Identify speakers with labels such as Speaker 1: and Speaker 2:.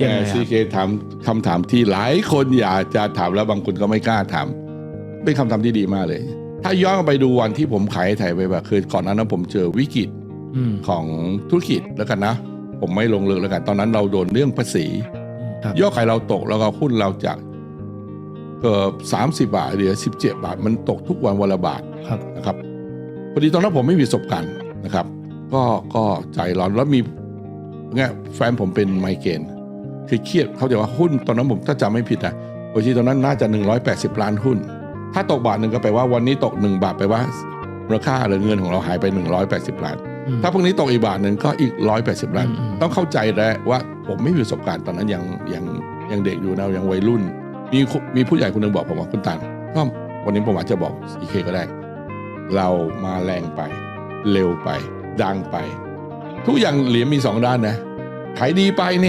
Speaker 1: ยังไงครับ
Speaker 2: ซีเคถามคำถามที่หลายคนอยากจะถามแล้วบางคนก็ไม่กล้าถามเป็นคำถามที่ดีมากเลย ถ้าย้อนไปดูวันที่ผมขายไทยไปแบบคือก่อนหนานั้นผมเจอวิกฤต
Speaker 1: อืม
Speaker 2: ของธุรกิจแล้วกันนะ ผมไม่ลงลึกแล้วกัน ตอนนั้นเราโดนเรื่องภาษี
Speaker 1: ครับ
Speaker 2: ยอดขายเราตกแล้วก็หุ้นเราจากเกือบสามสิบาทเหลือสิบเจ็ดบาท มันตกทุกวันวันละบาท
Speaker 1: ครับ
Speaker 2: นะครับพอดีตอนนั้นผมไม่มีประสบการณ์นะครับ ก็ก็ใจร้อนแล้วมี เนี่ยแฟนผมเป็นไมเกรนคือเครียดเขาจะว่าหุ้นตอนนั้นผมถ้าจำไม่ผิดนะโอชีตอนนั้นน่าจะ 180 ล้านหุ้น ถ้าตกบาทหนึ่งก็แปลว่าวันนี้ตก 1 บาทแปลว่ามูลค่าหรือเงินของเราหายไป 180 ล้าน
Speaker 1: อืม
Speaker 2: ถ้าพวกนี้ตกอีกบาทหนึ่งก็อีก 180 ล้าน
Speaker 1: อืมอืม
Speaker 2: ต้องเข้าใจแล้วว่าผมไม่มีประสบการณ์ตอนนั้นยังยังยังเด็กอยู่นะยังวัยรุ่น มีคุมีผู้ใหญ่คนหนึ่งบอกผมว่าคุณตันก็วันนี้ผมอาจจะบอกอีเคก็ได้ เรามาแรงไป เร็วไป ดังไป ทุกอย่างเหรียญมีสองด้านนะ ขายดีไปเนี่ย